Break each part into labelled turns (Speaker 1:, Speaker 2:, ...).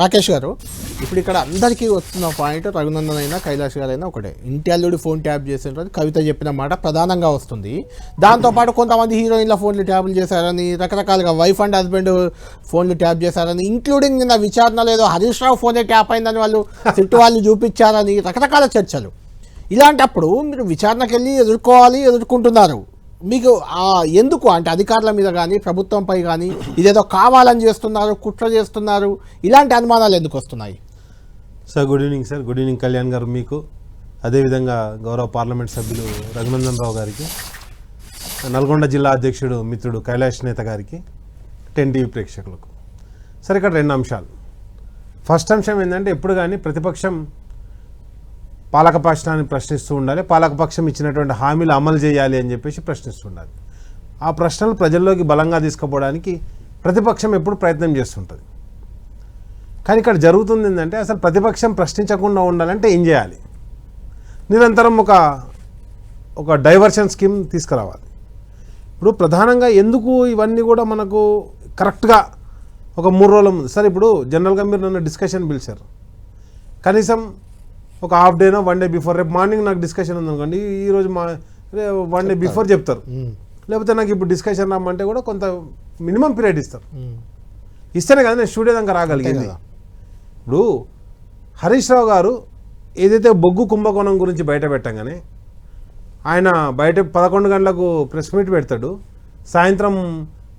Speaker 1: రాకేష్ గారు ఇప్పుడు ఇక్కడ అందరికీ వస్తున్న పాయింట్ రఘునందన్ అయినా కైలాష్ గారైనా ఒకటే. ఇంటి అల్లుడి ఫోన్ ట్యాప్ చేసినట్టు కవిత చెప్పిన మాట ప్రధానంగా వస్తుంది. దాంతోపాటు కొంతమంది హీరోయిన్ల ఫోన్లు ట్యాపులు చేశారని రకరకాలుగా వైఫ్ అండ్ హస్బెండ్ ఫోన్లు ట్యాప్ చేశారని ఇంక్లూడింగ్ నిన్న విచారణ లేదో హరీష్ రావు ఫోనే ట్యాప్ అయిందని వాళ్ళు సిట్టు వాళ్ళు చూపించారని రకరకాల చర్చలు. ఇలాంటప్పుడు మీరు విచారణకెళ్ళి ఎదుర్కోవాలి ఎదుర్కొంటున్నారు. మీకు ఎందుకు? అంటే అధికారుల మీద కానీ ప్రభుత్వంపై కానీ ఇదేదో కావాలని చేస్తున్నారు కుట్ర చేస్తున్నారు ఇలాంటి అనుమానాలు ఎందుకు వస్తున్నాయి?
Speaker 2: Sir good evening sir good evening Kalyan garu మీకు. అదేవిధంగా గౌరవ పార్లమెంట్ సభ్యులు రఘునందన్ రావు గారికి నల్గొండ జిల్లా అధ్యక్షుడు మిత్రుడు కైలాష్ నేత గారికి టెన్ టీవీ ప్రేక్షకులకు. సరే ఇక్కడ రెండు అంశాలు. ఫస్ట్ అంశం ఏంటంటే ఎప్పుడు కానీ ప్రతిపక్షం పాలకపక్షాన్ని ప్రశ్నిస్తూ ఉండాలి పాలకపక్షం ఇచ్చినటువంటి హామీలు అమలు చేయాలి అని చెప్పేసి ప్రశ్నిస్తూ ఉండాలి. ఆ ప్రశ్నలు ప్రజల్లోకి బలంగా తీసుకుపోవడానికి ప్రతిపక్షం ఎప్పుడు ప్రయత్నం చేస్తుంటుంది. కానీ ఇక్కడ జరుగుతుంది ఏంటంటే అసలు ప్రతిపక్షం ప్రశ్నించకుండా ఉండాలంటే ఏం చేయాలి? నిరంతరం ఒక ఒక డైవర్షన్ స్కీమ్ తీసుకురావాలి. ఇప్పుడు ప్రధానంగా ఎందుకు ఇవన్నీ కూడా మనకు కరెక్ట్గా ఒక మూడు రోజుల ముందు సార్ ఇప్పుడు జనరల్గా మీరు నన్ను డిస్కషన్ పిలిచారు. కనీసం ఒక హాఫ్ డేనో వన్ డే బిఫోర్. రేపు మార్నింగ్ నాకు డిస్కషన్ ఉందనుకోండి ఈ- ఈరోజు మా వన్ డే బిఫోర్ చెప్తారు. లేకపోతే నాకు ఇప్పుడు డిస్కషన్ రమ్మంటే కూడా కొంత మినిమం పీరియడ్ ఇస్తారు. ఇస్తేనే కదా నేను స్టూడియో దాకా రాగలిగింది. ఇప్పుడు హరీష్ రావు గారు ఏదైతే బొగ్గు కుంభకోణం గురించి బయట పెట్టంగానే ఆయన బయట పదకొండు గంటలకు ప్రెస్ మీట్ పెడతాడు. సాయంత్రం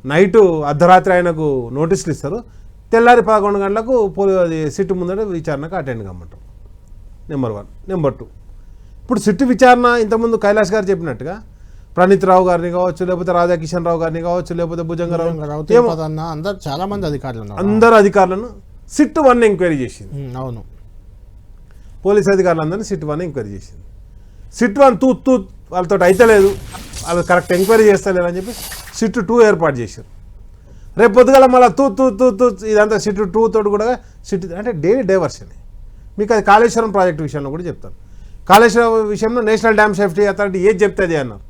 Speaker 2: నైటు అర్ధరాత్రి ఆయనకు నోటీసులు ఇస్తారు. తెల్లారి పదకొండు గంటలకు పోలీ సిట్టు ముందర విచారణకు అటెండ్ కమ్మంటాం నెంబర్ వన్. Number two. ఇప్పుడు సిట్టు విచారణ ఇంతకుముందు కైలాష్ గారు చెప్పినట్టుగా ప్రణీత్ రావు గారిని కావచ్చు లేకపోతే రాధాకిషన్ రావు గారిని కావచ్చు లేకపోతే భుజంగరావు
Speaker 1: అందరు చాలా మంది అధికారులు ఉన్నారు.
Speaker 2: అందరు అధికారులను సిట్టు వన్ ఎంక్వైరీ చేసింది.
Speaker 1: అవును.
Speaker 2: పోలీస్ అధికారులందరినీ సిట్ వన్ ఎంక్వైరీ చేసింది. సిట్ వన్ తూ తూ వాళ్ళతో అయితలేదు వాళ్ళు కరెక్ట్ ఎంక్వైరీ చేస్తలేరు అని చెప్పి సిట్ టూ ఏర్పాటు చేశారు. రేపు పొద్దుగల మళ్ళీ తూ తూ తూ తూ ఇదంతా సిట్ టూ తోటి కూడా సిట్ అంటే డైలీ డైవర్షన్ మీకు అది కాళేశ్వరం ప్రాజెక్టు విషయంలో కూడా చెప్తాను. కాళేశ్వరం విషయంలో నేషనల్ డ్యామ్ సేఫ్టీ అథారిటీ ఏది చెప్తే అన్నారు.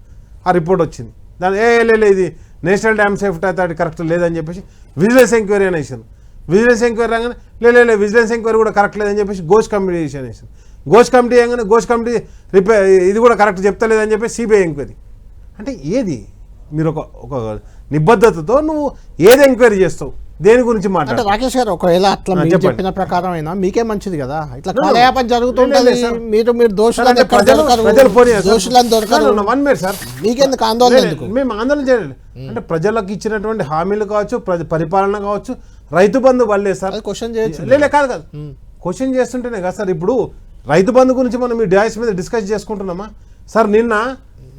Speaker 2: ఆ రిపోర్ట్ వచ్చింది. దాని ఏ లే, లే, ఇది national dam safety authority correct లేదని చెప్పేసి విజిలెన్స్ ఎంక్వైరీ అని వేసాను విజిలెన్స్ ఎంక్వైరీ రాగానే లే, లే విజిలెన్స్ ఎంక్వైరీ కూడా కరెక్ట్ లేదని చెప్పేసి గోష్ కమిటీ వేసాను వేసాను గోష్ కమిటీ వేయగానే గోష్ కమిటీ రిపేర్ ఇది కూడా కరెక్ట్ చెప్తలేదని చెప్పి సిబిఐ ఎంక్వైరీ. అంటే ఏది? మీరు ఒక ఒక నిబద్ధతతో నువ్వు ఏది ఎంక్వైరీ చేస్తావు? దేని గురించి మాట్లాడు
Speaker 1: రాకేష్ గారు ఒకవేళ అట్లా మీరు. చెప్పిన ప్రకారం అయినా మీకే మంచిది కదా? ఇట్లా. కాలయాపన జరుగుతుంటది
Speaker 2: లేదు, సార్.
Speaker 1: మీరు మీరు దోషులను దోషులను దొరకరు.
Speaker 2: One minute sir.
Speaker 1: మీకెందుకు ఆందోళన
Speaker 2: లేదు,
Speaker 1: ఎందుకు?
Speaker 2: మేము ఆందోళన చేయాలి అంటే ప్రజలకు ఇచ్చినటువంటి హామీలు కావచ్చు పరిపాలన కావచ్చు రైతు బంధు వల్లే సార్.
Speaker 1: క్వశ్చన్ చేయొచ్చు.
Speaker 2: లేలే కాదు కాదు. క్వశ్చన్ చేస్తుంటేనే కదా సార్. ఇప్పుడు రైతు బంధు గురించి మనం మీ డాయిస్ మీద డిస్కస్ చేసుకుంటున్నామా? సార్ నిన్న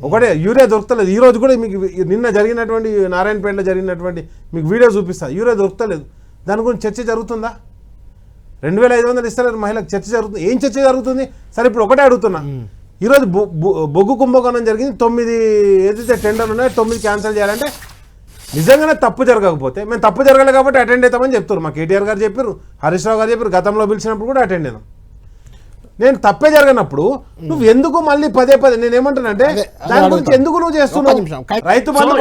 Speaker 2: ఒకటే యూరియా దొరకలేదు. ఈ రోజు కూడా మీకు నిన్న జరిగినటువంటి నారాయణపేటలో జరిగినటువంటి మీకు వీడియో చూపిస్తా. యూరియా దొరకలేదు. దాని గురించి చర్చ జరుగుతుందా? రెండు వేల ఐదు వందలు ఇస్తారు మహిళకు చర్చ జరుగుతుంది. ఏం చర్చ జరుగుతుంది? సరే ఇప్పుడు ఒకటే అడుగుతున్నా. ఈరోజు బొ- బొ- బొగ్గు కుంభకోణం జరిగింది. తొమ్మిది ఏదైతే టెండర్లు ఉన్నాయో తొమ్మిది క్యాన్సిల్ చేయాలంటే నిజంగానే తప్పు జరగకపోతే మేము తప్పు జరగలేదు కాబట్టి అటెండ్ అవుతామని చెప్తారు మా కేటీఆర్ గారు చెప్పారు హరీష్ రావు గారు చెప్పారు గతంలో పిలిచినప్పుడు కూడా అటెండ్ అయినాం నేను తప్పే జరగనప్పుడు నువ్వు ఎందుకు మళ్ళీ పదే పదే నేను ఏమంటానంటే దాని గురించి. ఎందుకు నువ్వు చేస్తున్నావు? రైతు బంధు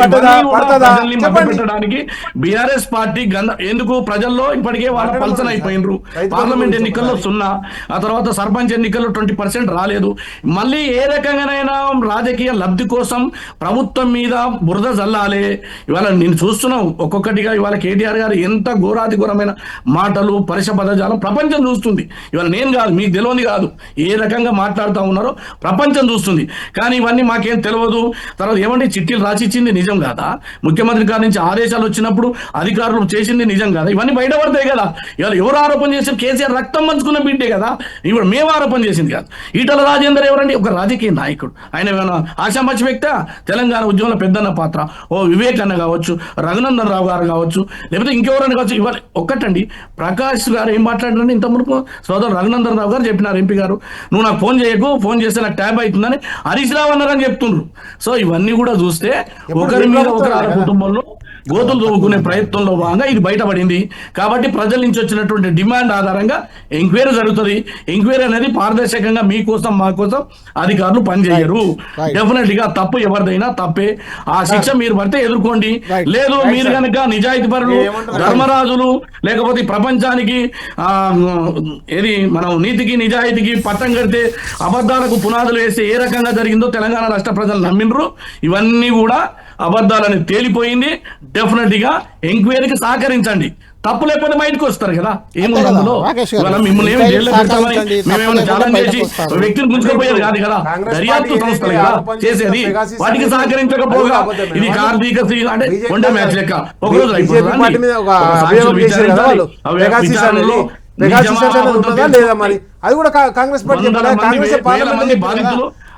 Speaker 2: పడతదా? చెప్పండి.
Speaker 3: బీఆర్ఎస్ పార్టీ గంద ఎందుకు ప్రజల్లో ఇప్పటికే వాళ్ళ పల్సన్. అయిపోయినరు. పార్లమెంట్ ఎన్నికల్లో సున్నా ఆ తర్వాత సర్పంచ్ ఎన్నికల్లో ట్వంటీ పర్సెంట్ రాలేదు. మళ్ళీ ఏ రకంగానైనా రాజకీయ లబ్ధి కోసం ప్రభుత్వం మీద బురద జల్లాలి. ఇవాళ నేను చూస్తున్నాం ఒక్కొక్కటిగా ఇవాళ కేటీఆర్ గారు ఎంత ఘోరాతి ఘోరమైన మాటలు పరిష పదజాలం ప్రపంచం చూస్తుంది. ఇవాళ నేను కాదు మీకు తెలియదు కాదు. ఏ రకంగా మాట్లాడుతూ ఉన్నారో ప్రపంచం చూస్తుంది. కానీ ఇవన్నీ మాకేం తెలియదు తర్వాత ఏమంటే చిట్టీలు రాసిచ్చింది నిజం కాదా? ముఖ్యమంత్రి గారి నుంచి ఆదేశాలు వచ్చినప్పుడు అధికారులు చేసింది నిజం కాదా? ఇవన్నీ బయటపడతాయి కదా. ఇవాళ ఎవరు ఆరోపణ చేసి కేసీఆర్ రక్తం పంచుకున్న బిడ్డే కదా. ఇప్పుడు మేము ఆరోపణ చేసింది కాదు. ఈటల రాజేందర్ ఎవరండి? ఒక రాజకీయ నాయకుడు. ఆయన ఏమైనా ఆశామచ్చి వ్యక్త? తెలంగాణ ఉద్యమంలో పెద్దన్న పాత్ర. ఓ వివేక్ అన్న కావచ్చు రఘునందన్ రావు గారు కావచ్చు లేకపోతే ఇంకెవరైనా కావచ్చు. ఇవాళ ఒక్కటండి. ప్రకాష్ గారు ఏం మాట్లాడారంటే ఇంత మునుపు సోదరు రఘునందన్ రావు గారు చెప్పినారు ఎంపీ గారు నువ్వు నాకు ఫోన్ చేయకు ఫోన్ చేస్తే నాకు ట్యాబ్ అవుతుందని హరీష్ రావు అన్నారని చెప్తుండ్రు సో ఇవన్నీ కూడా చూస్తే ఒకరి మీద ఒకరు? కుటుంబంలో గోతులు తవ్వుకునే ప్రయత్నంలో భాగంగా ఇది బయటపడింది. కాబట్టి ప్రజల నుంచి వచ్చినటువంటి డిమాండ్ ఆధారంగా ఎంక్వైరీ జరుగుతుంది. ఎంక్వైరీ అనేది పారదర్శకంగా మీకోసం మా కోసం అధికారులు పనిచేయరు. డెఫినెట్గా తప్పు ఎవరిదైనా తప్పే. ఆ శిక్ష మీరు పడితే ఎదుర్కోండి. లేదు మీరు కనుక నిజాయితీ పరులు? ధర్మరాజులు లేకపోతే ప్రపంచానికి ఆ ఏది మనం నీతికి నిజాయితీకి పట్టం కడితే అబద్ధాలకు పునాదులు వేస్తే ఏ రకంగా జరిగిందో తెలంగాణ రాష్ట్ర ప్రజలు నమ్మిండ్రు. ఇవన్నీ కూడా అబద్ధాలని తేలిపోయింది. డెఫినెట్గా ఎంక్వైరీకి సహకరించండి. తప్పు లేకపోతే బయటకు వస్తారు కదా. ఏముంది అందులో. ఇవాళ మిమ్మల్ని ఏం
Speaker 1: ఎంక్వైరీకి
Speaker 3: జైల్లో పెడతామని
Speaker 1: సహకరించండి,
Speaker 3: మేమేమైనా ఛాలెంజ్ చేసి. వ్యక్తిని గుంజుకుపోయేది కాదు కదా. దర్యాప్తు సంస్థలు కదా చేసేది వాటికి సహకరించకపోగా. ఇది కార్తీక శ్రీ అంటే వంట మ్యాచ్ లెక్క. అయిపోతుందా
Speaker 2: లేదా మరి? అది కూడా కాంగ్రెస్ పార్టీ చెప్పాలి? Congress parliament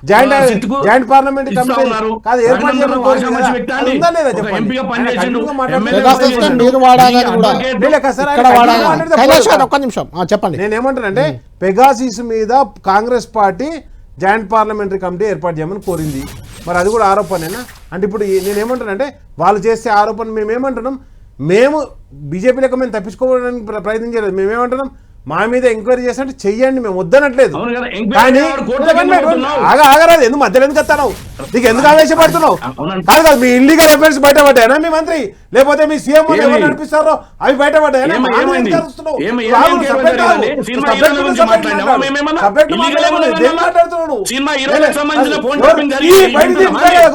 Speaker 2: joint parliament committee
Speaker 3: ఉన్నారు.
Speaker 2: కాదు ఏర్పాటు చెప్పండి?
Speaker 3: ఎమ్మెల్యేగా
Speaker 1: పెగాసిస్
Speaker 2: మీద Congress party joint parliamentary committee ఏర్పాటు చేయమని కోరింది. మరి అది కూడా ఆరోపణేనా? అంటే ఇప్పుడు నేను ఏమంటానంటే వాళ్ళు చేసే ఆరోపణ మేము ఏమంటున్నాం మేము బీజేపీ లెక్క మేము తప్పించుకోవడానికి ప్ర- ప్రయత్నం చేయలేదు. మేము ఏమంటున్నాం మా మీద ఎంక్వైరీ చేసినట్టు చెయ్యండి మేము వద్దనట్లేదు. కానీ ఆగరాదు. ఎందుకు మధ్యలో ఎందుకు వస్తున్నావు నీకు ఎందుకు ఆవేశపడుతున్నావు. కాదు కాదు మీ ఇల్లీగల్ అఫైర్స్ బయటపడ్డాయనా మీ మంత్రి? లేకపోతే మీ సీఎం నడిపిస్తారో? అవి బయటపడ్డాయనా?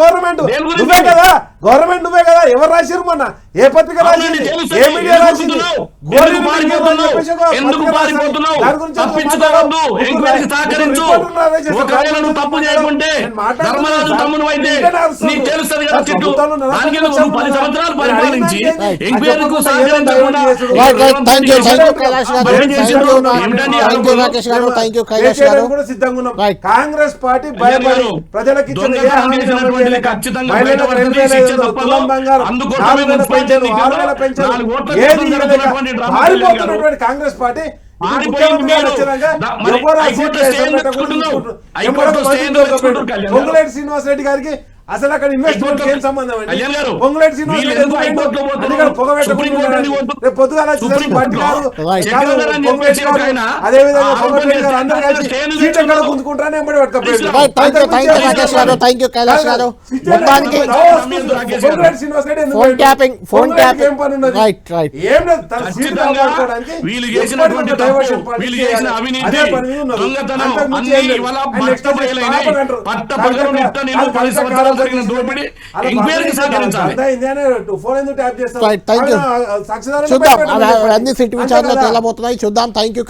Speaker 2: గవర్నమెంట్? నువ్వే కదా. గవర్నమెంట్ నువ్వే? కదా ఎవరు రాసిరు మొన్న? ఏ పత్రిక రాసింది. ఏ మీడియా
Speaker 3: తప్పించుకోవద్దు. ఎంక్వైరీకి సహకరించు. ఒకవేళ నువ్వు తప్పు చేయకుంటే ధర్మరాజు. తమ్ముడు అయితే? నీకు తెలుస్తుంది కదా చిట్టు? దానికి నువ్వు పది? సంవత్సరాలు పరిపాలించి? ఎంక్వైరీకు సహకరించకుండా.
Speaker 2: కాంగ్రెస్ పార్టీ భయపడి ప్రజలకు కాంగ్రెస్ పార్టీ శ్రీనివాస్ రెడ్డి గారికి అసలు అక్కడ ఇన్వెస్ట్మెంట్ ఏం సంబంధం అండి? పొంగులేటి శ్రీనివాస్ పొద్దుగాల అదే విధంగా పొంగులేటి గారు? అందరూ కలిసి సీట్ ఎక్కడ. గుంజుకుంటారని ఎంబడి.
Speaker 3: జరిగిన దోపిడీ
Speaker 2: అలా
Speaker 3: ఎంక్వైరీకి సహకరించాలి.
Speaker 1: అన్ని సిట్? తేలబోతున్నాయి. చూద్దాం. Thank you